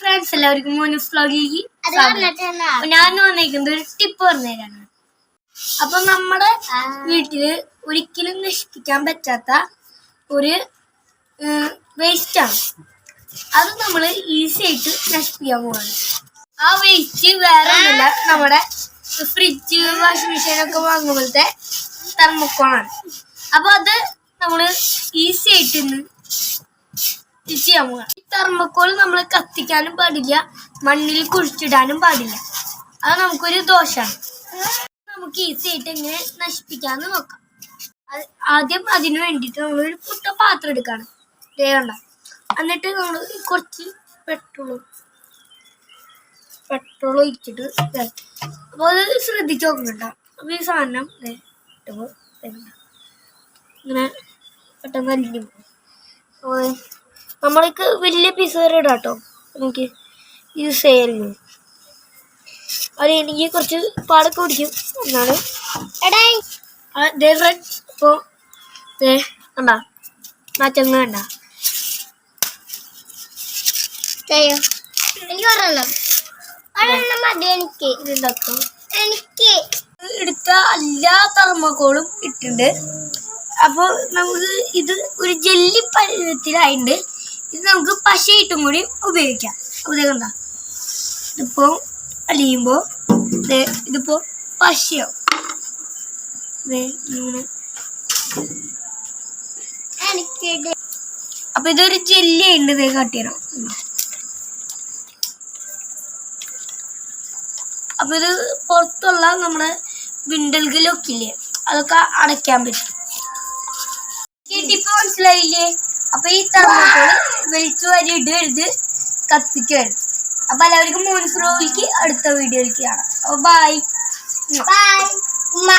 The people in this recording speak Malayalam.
ഫ്രണ്ട്സ് എല്ലാവർക്കും മോനൂസ് വ്ലോഗിലേക്ക്. ഞാൻ വന്നേക്കുന്നത് ഒരു ടിപ്പ് പറഞ്ഞുതരാണ്. അപ്പൊ നമ്മുടെ വീട്ടിൽ ഒരിക്കലും നശിപ്പിക്കാൻ പറ്റാത്ത ഒരു വേസ്റ്റ് ആണ്. അത് നമ്മൾ ഈസി ആയിട്ട് നശിപ്പിക്കാൻ പോവാണ്. ആ വേസ്റ്റ് വേറെ ഒന്നുമില്ല. നമ്മുടെ ഫ്രിഡ്ജ് വാഷിംഗ് മെഷീൻ ഒക്കെ വാങ്ങുമ്പോഴത്തെ തെർമക്കോളാണ് അപ്പൊ അത് നമ്മൾ ഈസി ആയിട്ട് ഇത് ചെയ്യാൻ ഈ തെർമക്കോൾ നമ്മൾ കത്തിക്കാനും പാടില്ല. മണ്ണിൽ കുഴിച്ചിടാനും പാടില്ല. അത് നമുക്കൊരു ദോഷമാണ് നമുക്ക് ഈസി ആയിട്ട് എങ്ങനെ നശിപ്പിക്കാന്ന് നോക്കാം. ആദ്യം അതിനു വേണ്ടിയിട്ട് നമ്മൾ ഒരു പുട്ട പാത്രം എടുക്കാണ്. വേണ്ട എന്നിട്ട് നമ്മൾ കുറച്ച് പെട്രോളും പെട്രോൾ ഒഴിച്ചിട്ട് അപ്പോൾ അത് ശ്രദ്ധിച്ച് നോക്കണ്ട അപ്പോൾ ഈ സാധനം ഇങ്ങനെ പെട്ടെന്ന് അലിഞ്ഞു പോകും അപ്പോൾ നമ്മൾക്ക് വലിയ പീസ് വരെ ഇടാം കേട്ടോ എനിക്ക് യൂസ് ചെയ്യായിരുന്നു. അത് എനിക്ക് കുറച്ച് പാടൊക്കെ പിടിക്കും. എന്നാണ്. ഇപ്പോ ഫ്രണ്ട്സ് ഇപ്പോൾ കണ്ട? മാറ്റങ്ങ കണ്ട? ചെയ്യോ എനിക്ക് പറയണം എനിക്ക്. എനിക്ക്. എടുത്ത എല്ലാ തെർമോക്കോളും ഇട്ടുണ്ട് അപ്പോൾ നമുക്ക് ഇത് ഒരു ജെല്ലി പരുവത്തിലായിട്ടുണ്ട്. ഇത് നമുക്ക് പശയിട്ടും കൂടി ഉപയോഗിക്കാം. അപ്പോൾ എന്താ കണ്ട ഇതിപ്പോൾ അലിയുമ്പോൾ ഇതിപ്പോൾ ഇത് അപ്പൊ ഇതൊരു ജെല്ലി ഉണ്ട് ഇതേ കട്ടിയണം അപ്പൊ ഇത് പുറത്തുള്ള നമ്മുടെ വിണ്ടൽകിലൊക്കെ ഇല്ലേ? അതൊക്കെ അടയ്ക്കാൻ പറ്റും. ടിപ്പ് മനസ്സിലായില്ലേ? അപ്പൊ ഈ തെർമോക്കോൾ വലിച്ചു വരി ഇടരുത് കത്തിക്കരുത് അപ്പൊ എല്ലാവർക്കും മൂന്ന് ഫ്ലോയിലേക്ക് അടുത്ത വീഡിയോയിലേക്ക് കാണാം. അപ്പൊ ബൈ ബൈ ഉമ്മ.